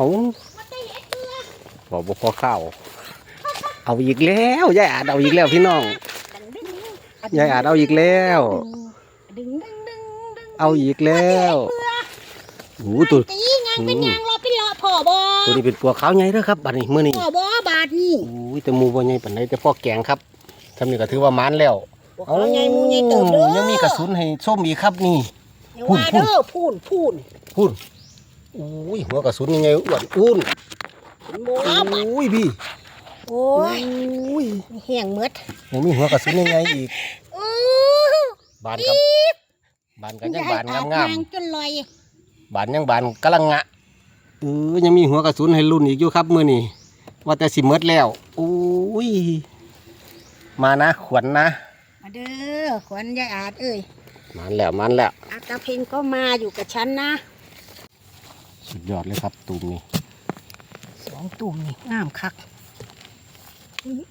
เอาบอกบ่พอข้าวเอาอีกแล้วยายอาจเอาอีกแล้วพี่น้องยายอาจเอาอีกแล้วดึงดึงดึงดึงเอาอีกแล้วโอ้ตัวตีงางเป็นยางรอเป็นรอพ่อบอตัวนี้เป็นปัวขาวใหญ่เด้อครับบัดนี้มื้อนี้พ่อบอบาดนี่โอ้ยแต่หมูบ่ใหญ่ปานใดแต่พ่อแกงครับทำนี่ก็ถือว่ามันแล้วเอาใหญ่มูใหญ่เติบเด้อยังมีกระสุนให้ส้มอีกครับนี่อย่าว่าเด้อพูนพูนพูนโอ้ยหัวกระสุนยังไงอ้วนอ้วนโบราณโอ้ยพี่โอ้ยโอ้ยแห้งหมดยังมีหัวกระสุนยังไงอีกอู้บานครับบานกันยังบานงามงามยจนลอยๆบานยังบานกำลังงะเออยังมีหัวกระสุนให้รุ่นอีกอยู่ครับมื้อนี้ว่าแต่สิเมดแล้วโอ้ยมานะขวัญนะมาเด้อขวัญยายอาดเอ้ยมันแล้วมันแล้วอากาเพนก็มาอยู่กับฉันนะ สุดยอดเลยครับตูมนี่สองตุ่มนี่งามคัก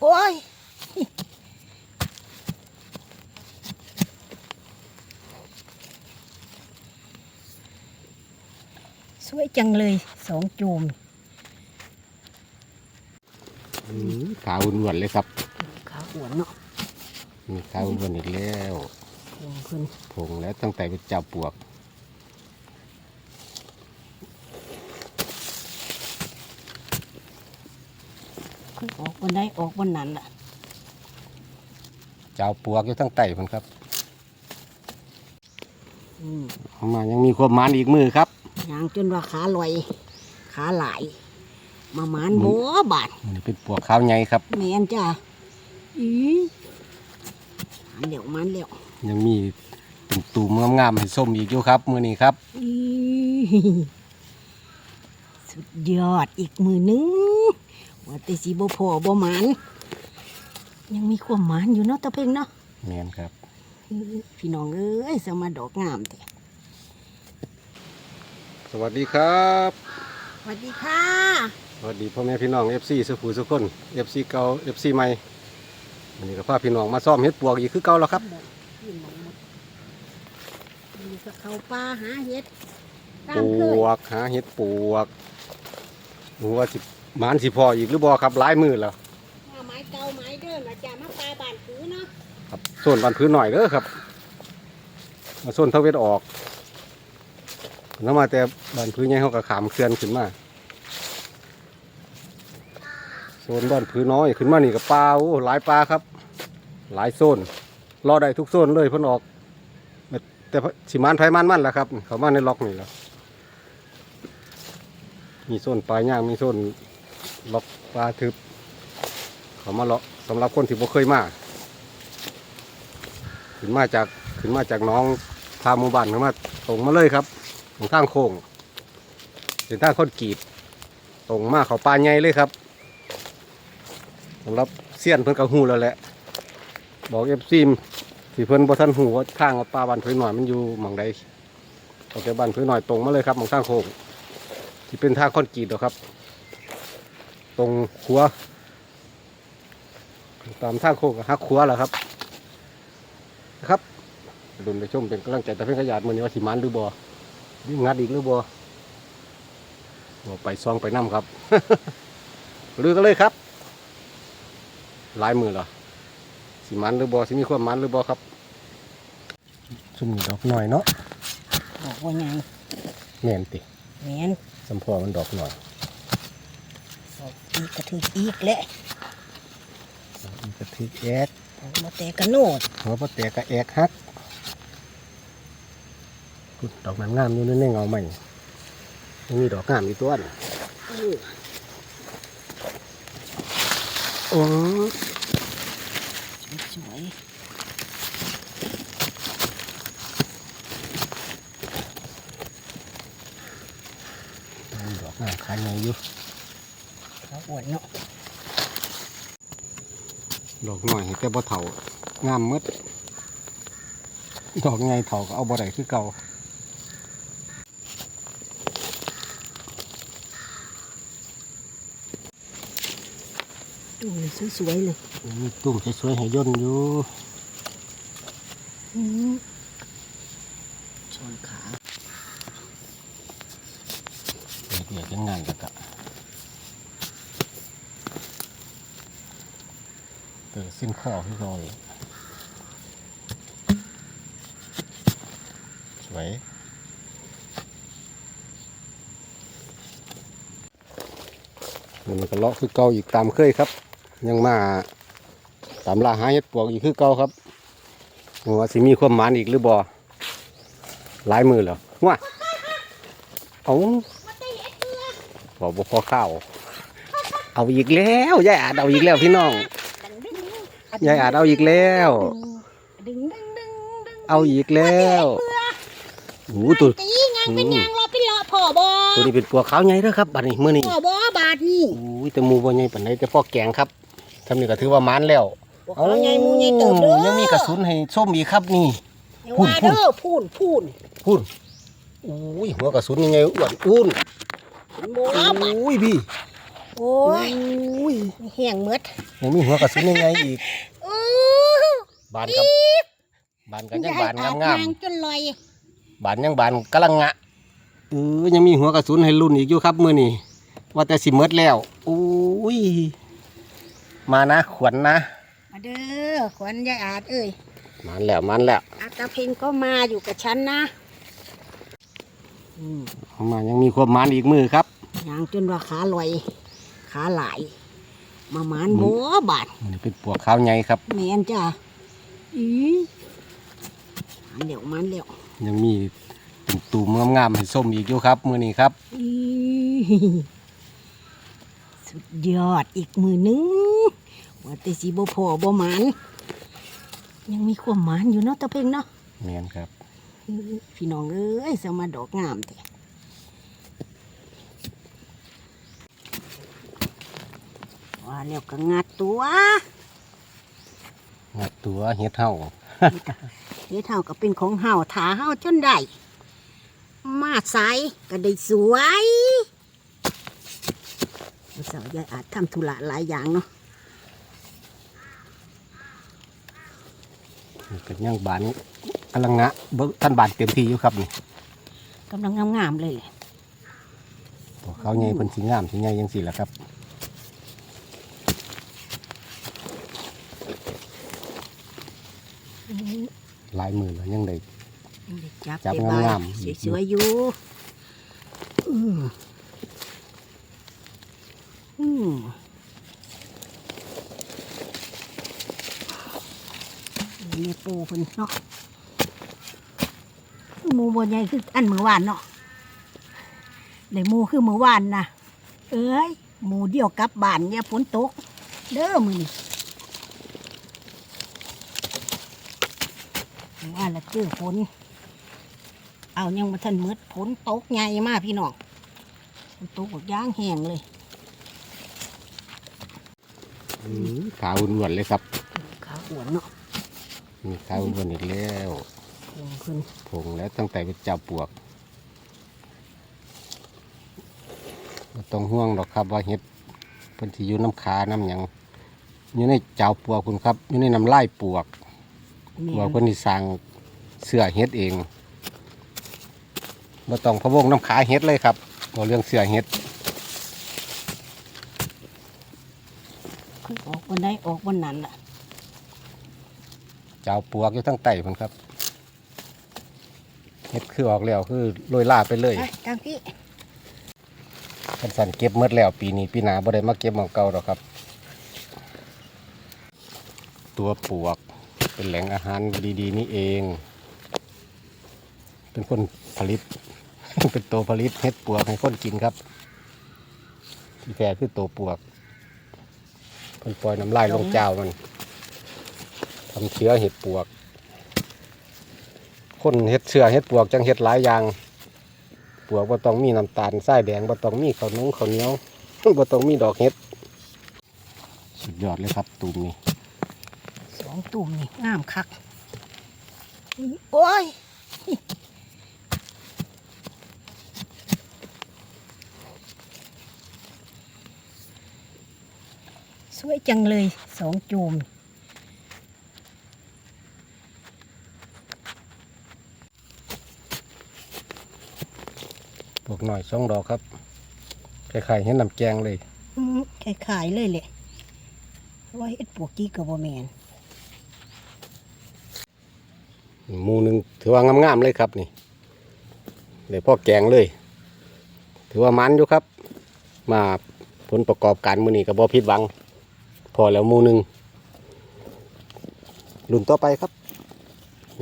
โอ้ยสวยจังเลยสองจูมอื้อขาวอ้วนๆเลยครับขาอ้วนเนาะมีขาวอ้วนอีกแล้วเพิ่นเพิ่นผงแล้วตั้งแต่เป็นเจ้าปวก เพิ่นออกบนได้ออกบนนั้นล่ะเจ้าปวกอยู่ทั้งไต่มันครับอืมเอามายังมีความมันอีกมือครับยางจนว่าขาลอย ขาหลาย มาหมานโบอบาดอันนี้เป็นปวกขาวใหญ่ครับแม่นจ้าอีมันเหลวมันเหลวยังมีตุ่มๆงามๆให้ส้มอีกอยู่ครับ มือนี้ครับอีสุดยอดอีกมือหนึง ว่าแต่สีบ่พอบ่หมานยังมีความหมานอยู่เนาะตะเพ่งเนาะแมนครับอื้อพี่น้องเอ้ยสมาดอกงามแต่สวัสดีครับสวัสดีค่ะ สวัสดีพ่อแม่พี่น้อง FC สุขุสุขคน FC เก่า FC ใหม่วันนี้ก็พาพี่น้องมาซ่อมเฮ็ดปวกอีกคือเก่าแล้วครับพี่น้องหมดมีกับเขาปลาหาเห็ดปตามเคยวกหาเฮ็ดปวกหัวาสิ หมานสิพออีกหรือบ่ครับหลายมือแล้วว่าไม้เก่าไม้เดิมอาจารย์มาปลาบานผือเนาะครับส่วนบันพื้นหน่อยเด้อครับ มาส่วนทะเวทออกแล้วมาแต่บันพื้นใหญ่เขาก็ขามเคลื่อนขึ้นมาโซนบ้านพื้นน้อยขึ้นมานี่กับปลาโอ้หลายปลาครับ หลายโซนรอได้ทุกโซนเลยเพิ่นออก แต่สิมานไผมันมันแหละครับ เขามาในล็อกนี่แหละมีโซนปลาย่างมีโซน ล็อกปลาทึบเขามาเลาะสำหรับคนที่บ่เคยมาขึ้นมาจากขึ้นมาจากน้องพาหมู่บ้านขึ้นมาตรงมาเลยครับตรงทางโค้งเป็นทางค้นกรีดตรงมาเขาปลาใหญ่เลยครับสำหรับเสี้ยนเพิ่นกับหูแล้วแหละบอกเอฟซีมที่เพิ่นบ่ทันหูว่าทางปลาบ้านเพิ่นหน่อยมันอยู่หม่องใดออกจากบ้านเพิ่นหน่อยตรงมาเลยครับหม่องทางโค้งที่เป็นทางค้อนกรีดเนาะครับ ตรงขัว ตามทางโค้งก็หักขัวแหละครับครับดุนไปชมเป็นกำลังใจแต่เพื่อนขยาดมือนี้ว่าสิมันหรือบ่ยิ่งงัดอีกหรือบ่บ่ไปซองไปน้ำครับลือกันเลยครับหลายมือเหรอสิมันหรือบ่สิมีความมันหรือบ่ครับซุ่มนี่ดอกหน่อยเนาะบอกว่าไงแม่นติแม่นสัมพอมันดอกหน่อยบ อกอีกกระถึกอีกแหละมีกระทิกแอกมาแต่กระโนดหัวปะแตกกระแอกฮักพูดดอกนั้นงามอยู่ในเงาใหม่ยังมีดอกงามอีกตัวน่ะเออโอ้สวยมีดอกงามขายไงอยู่ ๆขาอ้วนเนาะดอกหน่อยแต่บ่เถางามหมืดดอกไงเถาก็เอาบ่ได้คือเก่าดูสวยๆเลยมีตุ่มสวยๆให้ย่นอยู่อืมชนขาเปิดเดี๋ยวจะงานกันกะ เกิดสิ้นข้อที่รอยสวยมันก็เลาะคือเก่าอีกตามเคยครับ ยังมาตามล่าหาเห็ดปวกอีกคือเก่าครับว่าสิมีความหมานอีกหรือบ่หลายมือแล้วว้าเอาบอกบ่พอข้าวเอาอีกแล้วยายอาจเอาอีกแล้วพี่น้อง ยายอาจเอาอีกแล้ว ดึงดึงดึงดึงเอาอีกแล้วโอ้โหตัวตียังเป็นยังรอไปรอพ่อบอตัวนี้เป็นปวกขาวใหญ่เด้อครับบัดนี้มื้อนี้พ่อบอบาดนี่โอ้ยแต่หมูบ่ใหญ่ปานใดแต่พ่อแกงครับทำนี่ก็ถือว่าหมานแล้วเอาใหญ่มูใหญ่เติบเด้อยังมีกระสุนให้ส้มอีกครับนี่อย่าว่าเด้อพูนพูนพูนโอ้ยหัวกระสุนยังไงอ้วนอ้วนโอ้บาดโอ้ยพี่โอ้โอ้ยยแห้งหมดยังมีหัวกระสุนยังไงอีกอู้ บานกับบานกันยังบานงามงามยจนลอยๆบานยังบานกำลังงะเออยังมีหัวกระสุนให้รุ่นอีกอยู่ครับมื้อนี้ว่าแต่สิหมดแล้วโอ้ยมานะขวัญนะมาเด้อขวัญยายอาดเอ้ยมันแล้วมันแล้วอาตาเพ็งก็มาอยู่กับฉันนะอืมเอามายังมีความหมานอีกมือครับยางจนว่าขาลอยขาหลายมาหมานโบบาดมันเป็นปวกขาวใหญ่ครับแมนจ้ะ อีมันเหลวมันเหลวยังมีตุ่มตุ่มๆงามๆให้ส้มอีกอยู่ครับ มือนี้ครับอีสุดยอดอีกมือหนึงว่าแต่สีบ่พอบ่หมันยังมีความหมันอยู่เนาะตะเพ่งเนาะเมียนครับอื้อพี่น้องเอ้ยสมาดอกงามแต่ว่าแล้วก็งัดตัวงัด ตัวเฮ็ดเท่าเฮ็ดเฮาก็เป็นของเฮาถาเฮาจนได้มาใสก็ได้สวยเสาวยายอาจทำธุระหลายอย่างเนาะนี่เป็นย่างบานกำลังงะเบิ่งท่านบานเต็มที่อยู่ครับนี่กำลังงามๆเลยปวกขาวใหญ่เป็นสีงามสีใหญ่ยังสีแหละครับ ห ลายมือแล้วยังได้ จับจับได้บายงามๆ สวยๆอยู่อืมอืมเมีปูเพิ่นเนาะหมูบนใหญ่คืออันเมื่อวานเนาะได้หมูคือเมื่อวานนะเอ้ยหมูเดียวกลับบ้านเนี่ยฝนตก เด้อมือนี่ ว่าละเจอฝนเอายังมาทันมืดฝนตกใหญ่มากพี่น้องฝนตกแบบย่างแห้งเลยอื้อขาวอ้วนๆเลยครับขาอ้วนเนาะมีขาวอ้วนอีกแล้วโอ้ขึ้นผงแล้วตั้งแต่เป็นเจ้าปวกบ่ต้องห่วงหรอกครับว่าเห็ดเพิ่นที่อยู่น้ำขาน้ำหยังอยู่ในเจ้าปวกคุณครับอยู่ในน้ำลายปวกแม่ป วกเพิ่นที่สร้างเสื้อเห็ดเองบ่ต้องพะวงน้ำขาเห็ดเลยครับบ่เรื่องเสื้อเห็ดออกวันใดออกวันนั้นล่ะเจ้าปวกอยู่ทั้งไตพุ่นครับเห็ดคือออกแล้วคือโรยล่าไปเลยไปทางพี่คันสันเก็บหมดแล้ว ปีนี้ปีหน้าบ่ได้มาเก็บหมองเก่าหรอกครับ ตัวปวก เป็นแหล่งอาหารดีๆ นี่เอง เป็นคนผลิต เป็นตัวผลิตเห็ดปวกให้คนกินครับ ที่แท้คือตัวปวกเพิ่นปล่อยน้ำลายลงเจ้ามันทำเชื้อเห็ดปวก คนเห็ดเชื้อเห็ดปวกจังเห็ดหลายอย่างปวกบ่ต้องมีน้ำตาลทรายแดงบ่ต้องมีข้าวนุ่งข้าวเหนียวบ่ต้องมีดอกเห็ด สุดยอดเลยครับตูมนี่ส องตุ่มนี่งามคัก โอ้ยสวยจังเลยสองจูมปวกหน่อยสองดอกครับคล้ายๆเห็นน้ำแกงเลยอืมคล้ายๆเลยแหละว่าเฮ็ดปวกกี้กับบ่แม่น หมูหนึ่งถือว่างามๆเลยครับนี่เดี๋ยวพ่อแกงเลย ถือว่ามันอยู่ครับ มาผลประกอบการมือนี้กับ่ผิดหวัง พอแล้วหมูหนึ่งรุ่นต่อไปครับ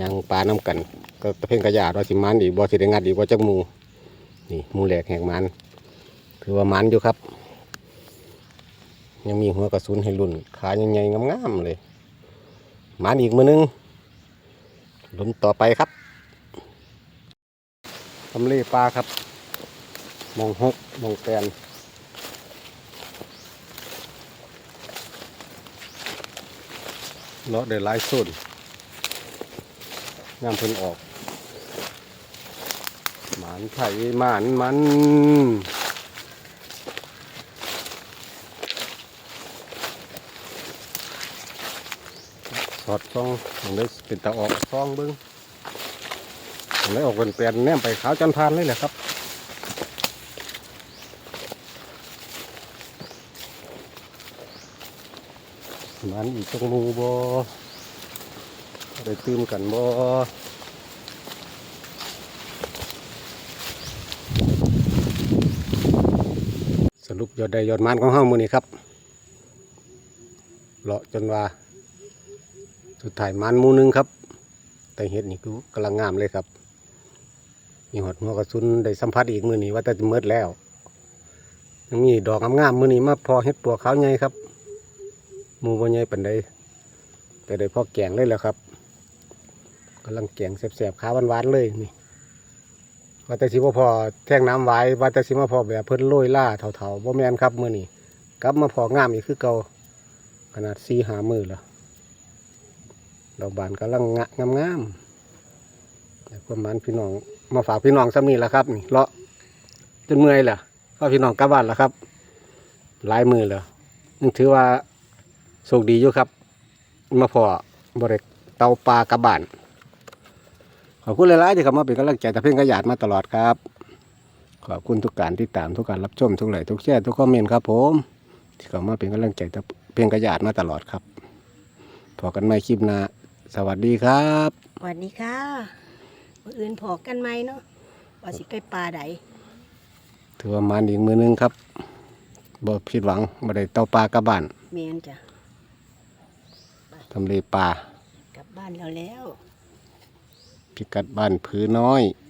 ยังปลาน้ำกัน ก็ตะเพ่งกระยาดว่าสิมันอีกบ่สิได้งัดอีกบ่จักหมูนี่หมูแหลกแหกมันถือว่ามันอยู่ครับ ยังมีหัวกระสุนให้รุ่น ขาใหญ่ๆงามๆเลยมันอีกมือหนึง ลุ้นต่อไปครับทำเลปลาครับ มองหกมองแปนเลาะได้หลายส่วนงามเพิ่นออก หมานไผ่หมานมัน อดซองอย่างได้เป็นตาออกซองเบิ้งอย่างได้ออกเป็นแปลนแนมไปขาวจันทานเลยแหละครับมันอีกตรงมูบอได้ตื่มกันบอสรุปยอดได้ยอดมันของเฮามือนี้ครับเลาะจนว่า สุดท้ายมันมูหนึงครับ แต่เห็ดนี่คือกำลังงามเลยครับ มีหอดหัวกระสุนได้สัมผัสอีกมือนี้ว่าแต่จะเมิดแล้วยังมีดอกงามๆมือนี้มาพอเห็ดปัวขาวใหญ่ครับมูบ่ใหญ่ปันใดแต่ได้พอแกงเลยแล้วครับกำลังแกงแสบๆขาวหวานๆเลยนี่ว่าแต่สิบ่พอแท่งน้ำไว้ว่าแต่สิมาพอแบบเพิ่นโรยล่าเถาๆบ่แมนครับมือนี้กลับมาพองามอีกคือเก่าขนาดสี่หามือแล้ว ดอกบานกำลังงะงามๆแต่ความหมันพี่น้องมาฝากพี่น้องซ้ำนี่แหละครับนี่เลาะจนเมื่อยแหละก็พี่น้องกลับบ้านแล้วครับหลายมือแล้วยังถือว่าโชคดีอยู่ครับ มาพอบริเตาปลากลับบานขอบคุณหลายๆที่เข้ามาเป็นกำลังใจแต่เพ่งกระยาดมาตลอดครับ ขอบคุณทุกการที่ตามทุกการรับชมทุกไลค์ทุกแชร์ทุกคอมเมนต์ครับผม ที่เข้ามาเป็นกำลังใจแต่เพ่งกระยาดมาตลอดครับพอกันใหม่คลิปหน้า สวัสดีครับสวัสดีค่ะมื้ออื่นพอกันไหมเนาะว่าสิไปปลาใดถือว่ามันอีกมือหนึงครับบ่ผิดหวังบ่ได้เต้าปลากลับบ้านแม่นจ้ะทำเลปลากลับบ้านเราแล้ว พิกัดบ้านผือน้อยอ